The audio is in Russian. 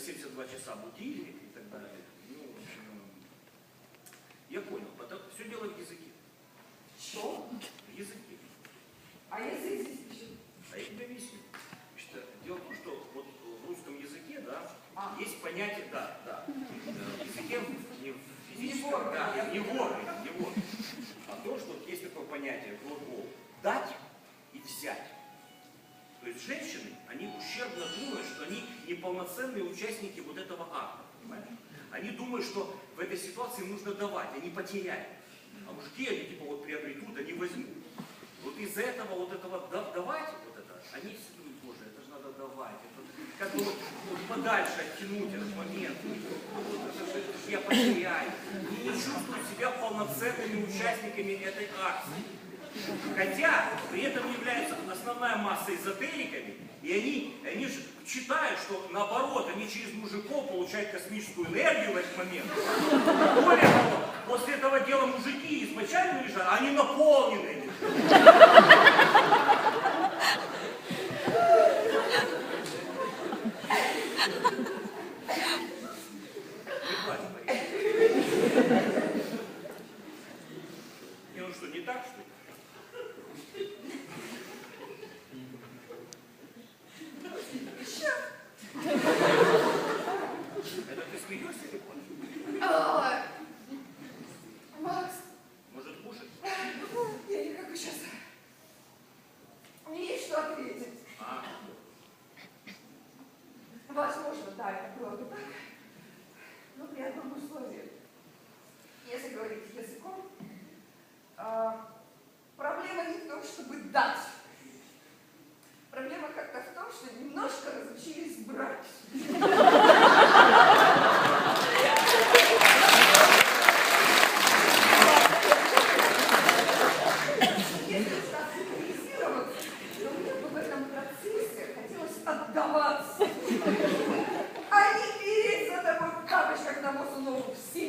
72 часа будильник и так далее. Ну, в общем, я понял. Все дело в языке. Что? В языке. А язык здесь при чем? А я тебе объясню. Значит, дело в том, что вот в русском языке, да, А. есть понятие, да, да, э, в языке не в физическом, Не вор, да, не вор, не вор, а то, что есть такое понятие глагол дать. То есть женщины, они ущербно думают, что они неполноценные участники вот этого акта, понимаешь? Они думают, что в этой ситуации нужно давать, они потеряют. А мужики, они типа вот приобретут, они возьмут. Вот из-за этого вот этого да- давать, вот это, они все думают, боже, это же надо давать. Это как бы вот, подальше оттянуть этот момент. Вот это же- я потеряю. И не чувствуют себя полноценными участниками этой акции. Хотя при этом являются основная масса эзотериками, и они, они же считают, что наоборот, они через мужиков получают космическую энергию в этот момент. Более того, после этого дела мужики изначально лежат, а они наполнены. так, что ли? Это ты смеешься или плачешь? Макс, Может, кушать? я сейчас. Мне есть что ответить. А, Возможно, да, это бы так. Но при одном условии. Если говорить языком, corrupción